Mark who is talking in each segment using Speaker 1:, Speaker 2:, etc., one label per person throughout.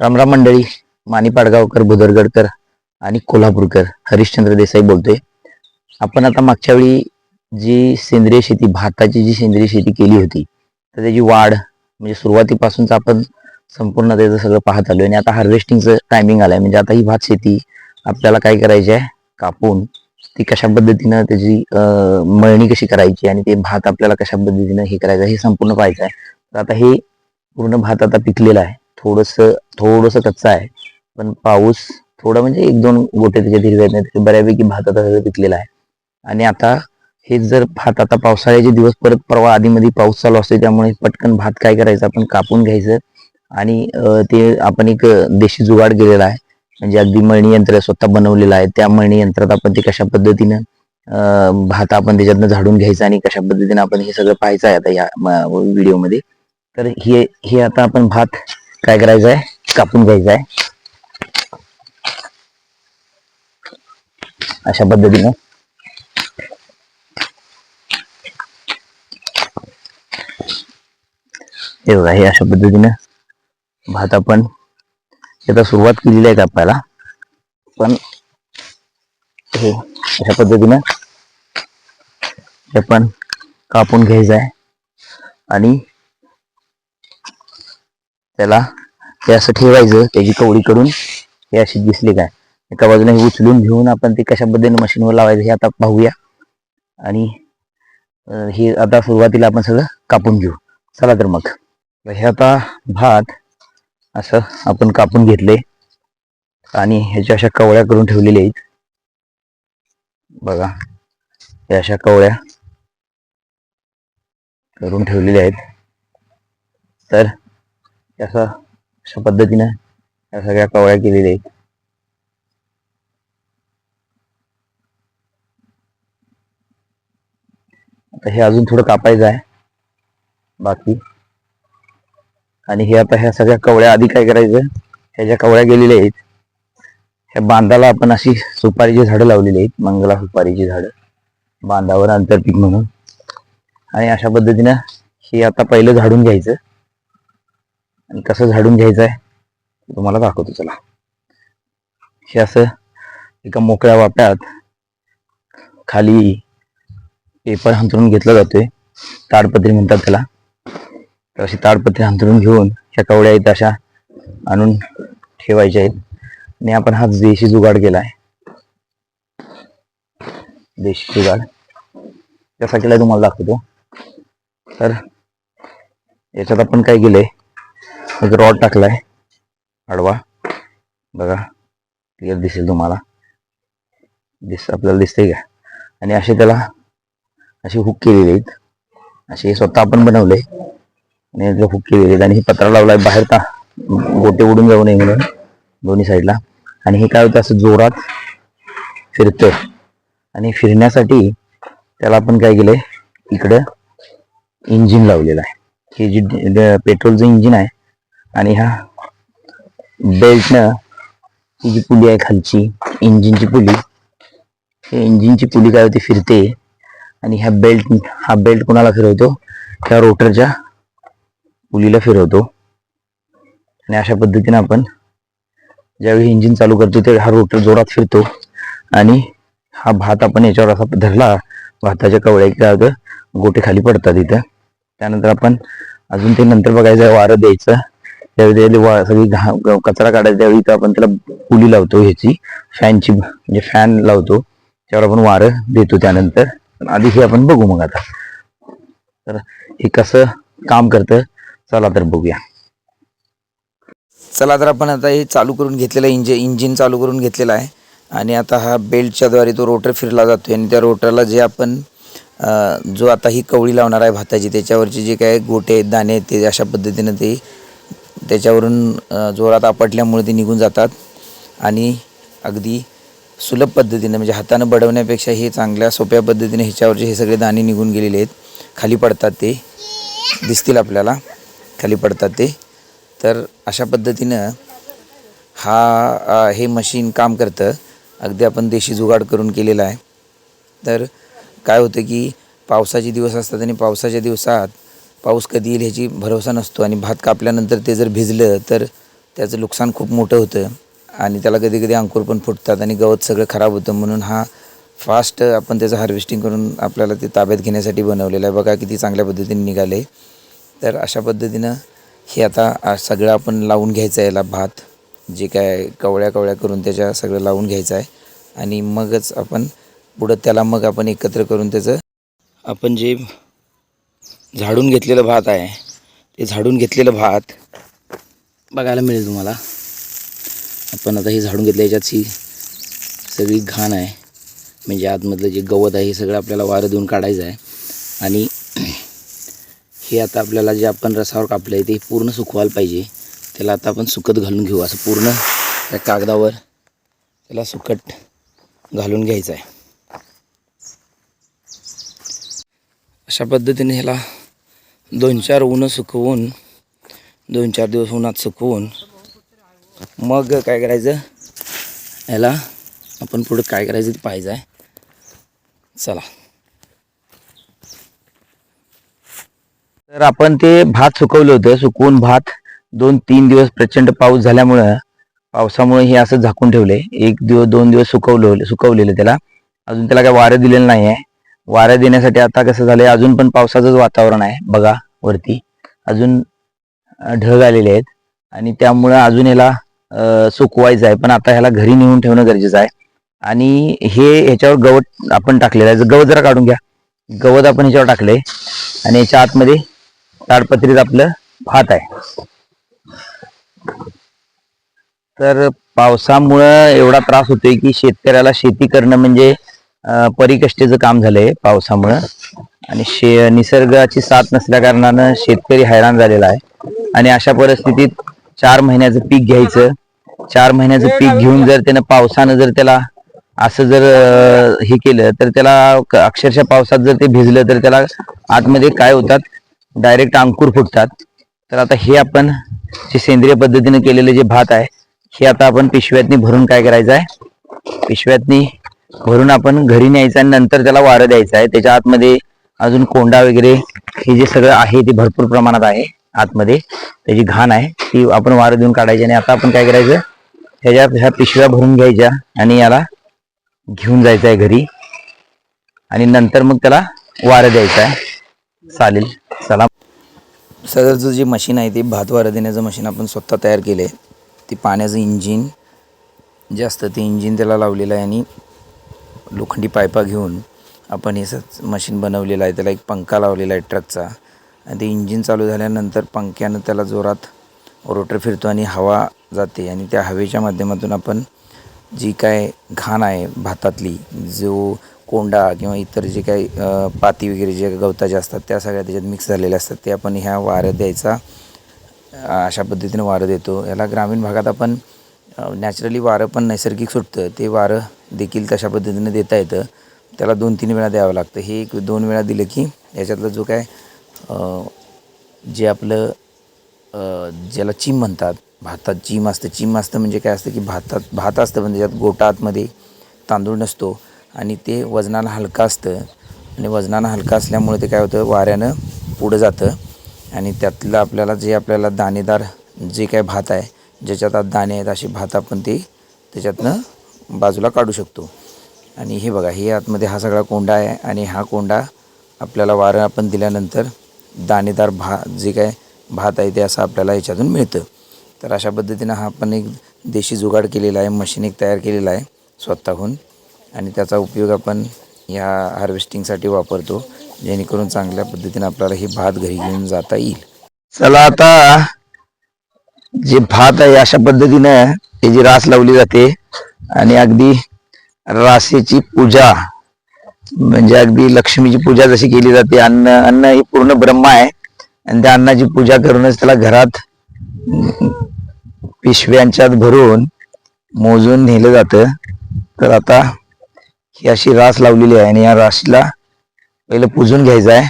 Speaker 1: रामराम मंडळी मानी पाडगावकर बुधरगडकर आणि कोल्हापूरकर. हरिश्चंद्र देसाई बोलतोय. आपण आता मागच्या वेळी जी सेंद्रिय शेती भाताची जी सेंद्रिय शेती केली होती तर त्याची वाढ म्हणजे सुरुवातीपासूनच आपण संपूर्ण त्याचं सगळं पाहत आलो आणि आता हार्वेस्टिंगचं टायमिंग आलंय. म्हणजे आता ही भात शेती आपल्याला काय करायची आहे? कापून ती कशा पद्धतीनं त्याची मळणी कशी करायची आणि ते भात आपल्याला कशा पद्धतीनं हे करायचं आहे हे संपूर्ण पाहायचं आहे. तर आता हे पूर्ण भात आता पिकलेला आहे. थोडस थोडस कच्चा आहे. पण पाऊस थोडं म्हणजे एक दोन गोटे त्याच्यात हिरवे आहेत नाही बऱ्यापैकी भात आता सगळं पिकलेला आहे. आणि आता हे जर भात आता पावसाळ्याचे दिवस परत परवा आधीमध्ये पाऊस चालू असतो त्यामुळे पटकन भात काय करायचं आपण कापून घ्यायचं. आणि ते आपण एक देशी जुगाड केलेला आहे. म्हणजे अगदी मळणी यंत्र स्वतः बनवलेलं आहे. त्या मळणी यंत्रात आपण ते कशा पद्धतीनं भात आपण त्याच्यातनं झाडून घ्यायचं आणि कशा पद्धतीनं आपण हे सगळं पाहायचं आहे आता या व्हिडिओमध्ये. तर हे हे आता आपण भात काय करायचं आहे कापून घ्यायचं आहे अशा पद्धतीनं. हे बघा हे अशा पद्धतीनं भात आपण हे सुरुवात केलेली आहे कापायला. पण हे अशा पद्धतीनं हे पण कापून घ्यायचं आहे आणि त्याला हे असं ठेवायचं त्याची कवडी करून हे अशी दिसली काय. एका बाजूने हे उचलून घेऊन आपण ते कशा पद्धतीने मशीनवर लावायचं हे आता पाहूया. आणि हे आता सुरुवातीला आपण सगळं कापून घेऊ. चला तर मग. हे आता भात असं आपण कापून घेतले. आणि ह्याच्या अशा कवळ्या करून ठेवलेल्या आहेत. बघा. या अशा कवळ्या करून ठेवलेल्या आहेत. तर असं अशा पद्धतीनं या सगळ्या कवळ्या केलेल्या आहेत. आता हे अजून थोडं कापायचं आहे. बाकी. आणि हे आता ह्या सगळ्या कवळ्या आधी काय करायचं? ह्या ज्या कवळ्या गेलेल्या आहेत ह्या बांधाला आपण अशी सुपारीची झाडं लावलेली आहेत मंगला सुपारीची झाडं. बांधावर आंतरपीक म्हणून. आणि अशा पद्धतीनं हे आता पहिलं झाडून घ्यायचं. आणि कसं झाडून घ्यायचं आहे तुम्हाला दाखवतो चला. हे असं एका मोकळ्या वाप्यात खाली पेपर हंतरून घेतला जातोय. ताडपत्री म्हणतात त्याला. तर अशी ताडपत्री हंतरून घेऊन ह्या कवड्या आहेत अशा आणून ठेवायच्या आहेत. आणि आपण हा देशी जुगाड केला आहे देशी जुगाड. कसा केलाय तुम्हाला दाखवतो. तर याच्यात आपण काय केलंय? एक रॉड टाकलाय. आडवा. बघा. क्लिअर दिसेल तुम्हाला. दिस आपल्याला दिसतंय का? आणि असे त्याला अशी हुक केलेली आहेत. असे स्वतः आपण बनवले आणि याचे हुक केलेले आहेत. आणि हे पत्रा लावलाय बाहेर ता गोटे उडून जाऊ नये म्हणून. दोन्ही साईडला आणि हे काय होतं? असं जोरात फिरतं आणि फिरण्यासाठी त्याला आपण काय केलंय? इकडं इंजिन लावलेलं आहे. हे जे पेट्रोलचं इंजिन आहे आणि ह्या बेल्टनं ही जी पुली आहे खालची इंजिनची पुली हे इंजिनची पुली काय होती फिरते. आणि ह्या बेल्ट हा बेल्ट कोणाला फिरवतो? त्या रोटरच्या पुलीला फिरवतो. आणि अशा पद्धतीने आपण ज्यावेळी इंजिन चालू करतो ते हा रोटर जोरात फिरतो. आणि हा भात आपण याच्यावर असा धरला भाताच्या कवळ्या की गोटे खाली पडतात इथं. त्यानंतर आपण अजून ते नंतर बघायचं वारं द्यायचं. त्यावेळी सगळी घा- कचरा काढायचा त्यावेळी तर आपण त्याला पुली लावतो ह्याची. फॅनची म्हणजे फॅन लावतो. त्यावर आपण वारं देतो त्यानंतर. आधी हे आपण बघू मग आता. तर हे कसं काम करतं चला तर बघूया.
Speaker 2: चला तर आपण आता हे चालू करून घेतलेलं इंज इंजिन चालू करून घेतलेलं आहे. आणि आता हा बेल्टच्या द्वारे तो रोटर फिरला जातो आणि त्या रोटरला जे आपण जो आता ही कवळी लावणार आहे भाताची त्याच्यावरचे जे काय गोटे आहेत दाणे आहेत ते अशा पद्धतीनं ते त्याच्यावरून जोरात आपटल्यामुळे ते निघून जातात. आणि अगदी सुलभ पद्धतीने म्हणजे हातानं बडवण्यापेक्षा हे चांगल्या सोप्या पद्धतीने ह्याच्यावरचे हे सगळे दाणे निघून गेलेले आहेत. खाली पडतात ते. दिसतील आपल्याला. खाली पडतात ते. तर अशा पद्धतीनं हा हे मशीन काम करतं. अगदी आपण देशी जुगाड करून केलेला आहे. तर काय होतं की पावसाचे दिवस असतात आणि पावसाच्या दिवसात पाऊस कधी येईल ह्याची भरोसा नसतो आणि भात कापल्यानंतर ते जर भिजलं तर त्याचं नुकसान खूप मोठं होतं. आणि त्याला कधी कधी अंकुर पण फुटतात आणि गवत सगळं खराब होतं. म्हणून हा फास्ट आपण त्याचं हार्वेस्टिंग करून आपल्याला ते ताब्यात घेण्यासाठी बनवलेलं आहे. बघा किती चांगल्या पद्धतीने निघाले. तर अशा पद्धतीनं हे आता सगळं आपण लावून घ्यायचं आहे याला भात. जे काय कवळ्या कवळ्या करून त्याच्या सगळं लावून घ्यायचं आहे. आणि मगच आपण पुढं त्याला मग आपण एकत्र करून त्याचं आपण जे झाडून घेतलेलं भात आहे. ते झाडून घेतलेलं भात बघायला मिळेल तुम्हाला. आपण आता हे झाडून घेतलं याच्यात ही सगळी घाण आहे. म्हणजे आतमधलं जे गवत आहे हे सगळं आपल्याला वारं देऊन काढायचं आहे. आणि हे आता आपल्याला जे आपण रसावर कापलं आहे ते पूर्ण सुकवायला पाहिजे. त्याला आता आपण सुकत घालून घेऊ असं पूर्ण त्या कागदावर त्याला सुकट घालून घ्यायचं आहे. अशा पद्धतीने ह्याला दोन चार ऊन सुकवून दोन चार दिवस उन्हात सुकवून मग काय करायचं? ह्याला आपण पुढं काय करायचं ते पाहिजे आहे. चला.
Speaker 1: तर आपण ते भात सुकवलं होतं. सुकवून भात दोन तीन दिवस प्रचंड पाऊस झाल्यामुळं पावसामुळे हे असं झाकून ठेवले. एक दिवस दोन दिवस सुकवलं सुकवलेलं त्याला. अजून त्याला काय वारं दिलेलं नाही आहे वाऱ्या देण्यासाठी आता कसं झालंय अजून पण पावसाचंच वातावरण आहे बघा वरती. अजून ढग आलेले आहेत. आणि त्यामुळं अजून याला सुकवायचं आहे. पण आता ह्याला घरी नेऊन ठेवणं गरजेचं आहे. आणि हे ह्याच्यावर गवत आपण टाकलेलं आहे. गवत जरा काढून घ्या. गवत आपण ह्याच्यावर टाकलंय. आणि याच्या आतमध्ये ताडपत्रीत आपलं भात आहे. तर पावसामुळं एवढा त्रास होतोय की शेतकऱ्याला शेती करणं म्हणजे परिकष्टेचं काम झालंय पावसामुळं. आणि शे निसर्गाची साथ नसल्या कारणानं शेतकरी हैराण झालेला आहे. आणि अशा परिस्थितीत चार महिन्याचं पीक घ्यायचं. चार महिन्याचं पीक घेऊन जर त्यानं पावसानं जर त्याला असं जर हे केलं तर त्याला अक्षरशः पावसात जर ते भिजलं तर त्याला आतमध्ये काय होतात? डायरेक्ट अंकुर फुटतात. तर आता हे आपण जे सेंद्रिय पद्धतीने केलेले जे भात आहे हे आता आपण पिशव्यातनी भरून काय करायचं आहे? पिशव्यातनी भरून आपण घरी न्यायचं आणि नंतर त्याला वारं द्यायचं आहे. त्याच्या आतमध्ये अजून कोंडा वगैरे हे जे सगळं आहे ते भरपूर प्रमाणात आहे आतमध्ये. त्याची घाण आहे. ती आपण वारं देऊन काढायची आणि आता आपण काय करायचं? त्याच्या ह्या पिशव्या भरून घ्यायच्या आणि याला घेऊन जायचं आहे घरी. आणि नंतर मग त्याला वारं द्यायचं आहे. चालेल. चला.
Speaker 2: सदरचं जे मशीन आहे ते भात वारं देण्याचं मशीन आपण स्वतः तयार केलं आहे ते पाण्याचं इंजिन जे असतं ते इंजिन त्याला लावलेलं आहे आणि लोखंडी पायपा घेऊन आपण हे सच मशीन बनवलेलं आहे. त्याला एक पंखा लावलेला आहे ट्रकचा. आणि ते इंजिन चालू झाल्यानंतर पंख्यानं त्याला जोरात रोटर फिरतो आणि हवा जाते. आणि त्या हवेच्या माध्यमातून आपण जी काय घाण आहे भातातली जो कोंडा किंवा इतर जे काही पाती वगैरे जे गवताचे असतात त्या सगळ्या त्याच्यात मिक्स झालेल्या असतात. ते आपण ह्या वारं द्यायचा अशा पद्धतीनं वारं देतो. याला ग्रामीण भागात आपण नॅचरली वारं पण नैसर्गिक सुटतं. ते वारं देखील तशा पद्धतीनं देता येतं. त्याला दोन तीन वेळा द्यावं लागतं. हे एक दोन वेळा दिलं की याच्यातलं जो काय जे आपलं ज्याला चिम म्हणतात भातात चिम असतं. चिम असतं म्हणजे काय असतं की भातात भात असतं पण त्याच्यात गोटा आतमध्ये तांदूळ नसतो आणि ते वजनाला हलकं असतं. आणि वजनानं हलकं असल्यामुळे ते काय होतं वाऱ्यानं पुढं जातं. आणि त्यातलं आपल्याला जे आपल्याला दाणेदार जे काय भात आहे ज्याच्यात आत दाणे आहेत असे भात आपण ते त्याच्यातनं बाजूला काढू शकतो. आणि हे बघा हे आतमध्ये हा सगळा कोंडा आहे आणि हा कोंडा आपल्याला वारं आपण दिल्यानंतर दाणेदार भा जे काय भात आहे ते असं आपल्याला याच्यातून मिळतं. तर अशा पद्धतीनं हा आपण एक देशी जुगाड केलेला आहे मशीन एक तयार केलेला आहे स्वतःहून. आणि त्याचा उपयोग आपण या हार्वेस्टिंगसाठी वापरतो जेणेकरून चांगल्या पद्धतीनं आपल्याला हे भात घरी घेऊन जाता येईल.
Speaker 1: चला आता जे भात आहे अशा पद्धतीनं त्याची रास लावली जाते आणि अगदी रासेची पूजा म्हणजे अगदी लक्ष्मीची पूजा जशी केली जाते अन्न अन्न हे पूर्ण ब्रह्म आहे. आणि त्या अन्नाची पूजा करूनच त्याला घरात पिशव्यांच्यात भरून मोजून नेलं जातं. तर आता ही अशी रास लावलेली आहे आणि या राशीला पहिलं पूजून घ्यायचं आहे.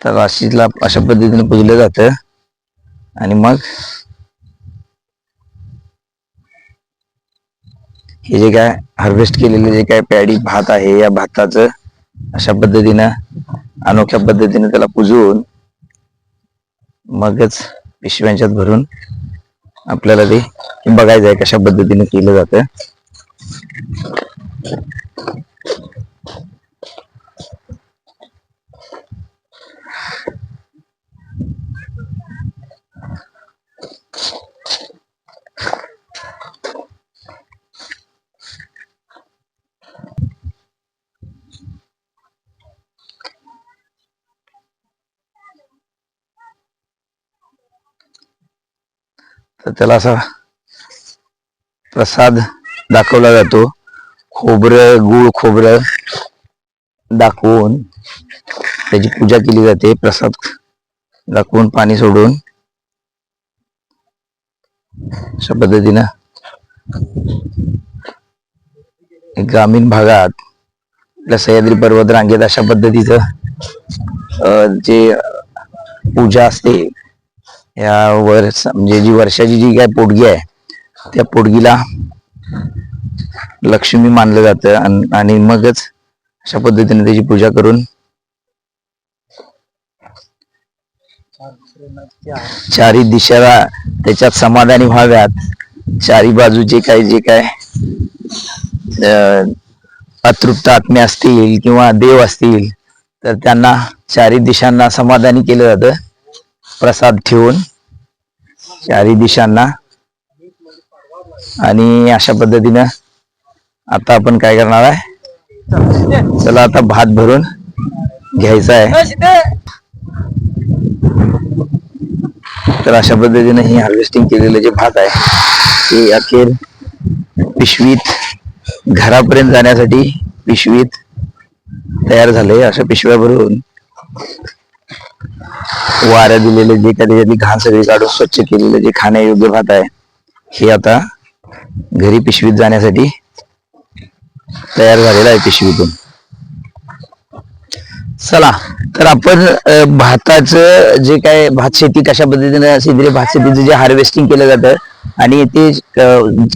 Speaker 1: तर राशीला अशा पद्धतीने पुजलं जातं. आणि मग हे जे काय हार्वेस्ट केलेले जे काय पॅडी भात आहे या भाताचं अशा पद्धतीनं अनोख्या पद्धतीने त्याला पुजवून मगच पिशव्यांच्यात भरून आपल्याला ते बघायचं आहे कशा पद्धतीने केलं जातं. तर त्याला असा प्रसाद दाखवला जातो. खोबरं गुळ खोबरं दाखवून त्याची पूजा केली जाते. प्रसाद दाखवून पाणी सोडून अशा पद्धतीनं ग्रामीण भागात आपल्या सह्याद्री पर्वत रांगेत अशा पद्धतीचं जे पूजा असते या वर्ष म्हणजे जी वर्षाची जी काय पोटगी आहे त्या पोटगीला लक्ष्मी मानलं जातं आणि मगच अशा पद्धतीने त्याची पूजा करून चारी दिशेला त्याच्यात समाधानी व्हाव्यात. चारी बाजूचे काय जे काय अतृप्त आत्मे असतील किंवा देव असतील तर त्यांना चारी दिशांना समाधानी केलं जातं. प्रसाद ठेवून चारी दिशांना. आणि अशा पद्धतीनं आता आपण काय करणार आहे? चला आता भात भरून घ्यायचा आहे. तर अशा पद्धतीने ही हार्वेस्टिंग केलेलं जे भात आहे ते अखेर पिशवीत घरापर्यंत जाण्यासाठी पिशवीत तयार झाले अशा पिशव्या भरून वाऱ्या दिलेले जे काही त्याच्यातली घाण सगळी काढून स्वच्छ केलेलं जे खाण्यायोग्य भात आहे हे आता घरी पिशवीत जाण्यासाठी तयार झालेलं आहे पिशवीतून. चला तर आपण भाताचं जे काय भात शेती कशा पद्धतीने सेंद्रिय भात शेतीचं जे हार्वेस्टिंग केलं जातं आणि ते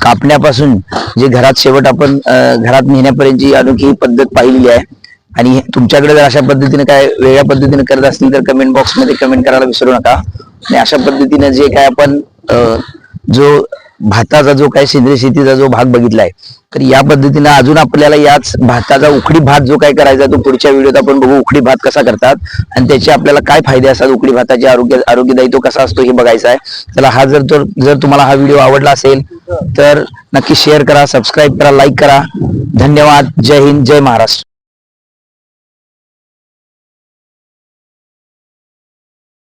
Speaker 1: कापण्यापासून जे घरात शेवट आपण घरात नेण्यापर्यंतची अनोखी पद्धत पाहिलेली आहे आणि तुमच्याकडे जर अशा पद्धतीने काय वेगळ्या पद्धतीने करत असतील तर कमेंट बॉक्समध्ये कमेंट करायला विसरू नका. आणि अशा पद्धतीने जे काय आपण जो भाताचा जो काय सेंद्रिय शेतीचा जो भाग बघितलाय तर या पद्धतीने अजून आपल्याला याच भाताचा उकडी भात जो काय करायचा तो पुढच्या व्हिडिओत आपण बघू उकडी भात कसा करतात आणि त्याचे आपल्याला काय फायदे असतात उकडी भाताचे आरोग्य आरोग्यदायी तो कसा असतो हे बघायचा आहे. चला हा जर तो जर तुम्हाला हा व्हिडिओ आवडला असेल तर नक्की शेअर करा सबस्क्राईब करा लाईक करा. धन्यवाद. जय हिंद जय महाराष्ट्र.